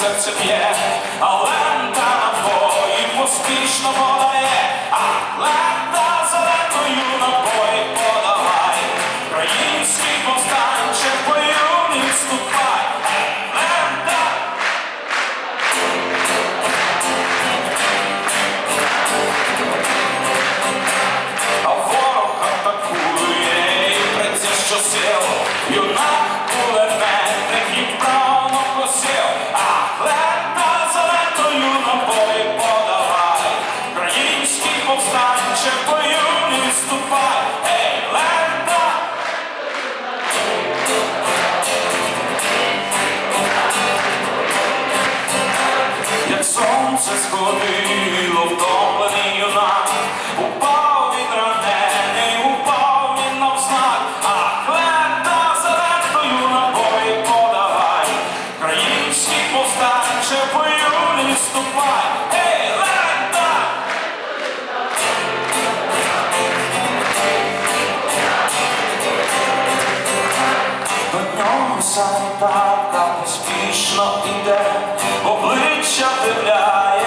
серце б'є, а лента набої поспішно подає, а лента зеленою набої подавай, український повстанче в бою не вступай, А ворог атакує і приця щосил Юнак санітарка поспішно іде, обличчя дивля,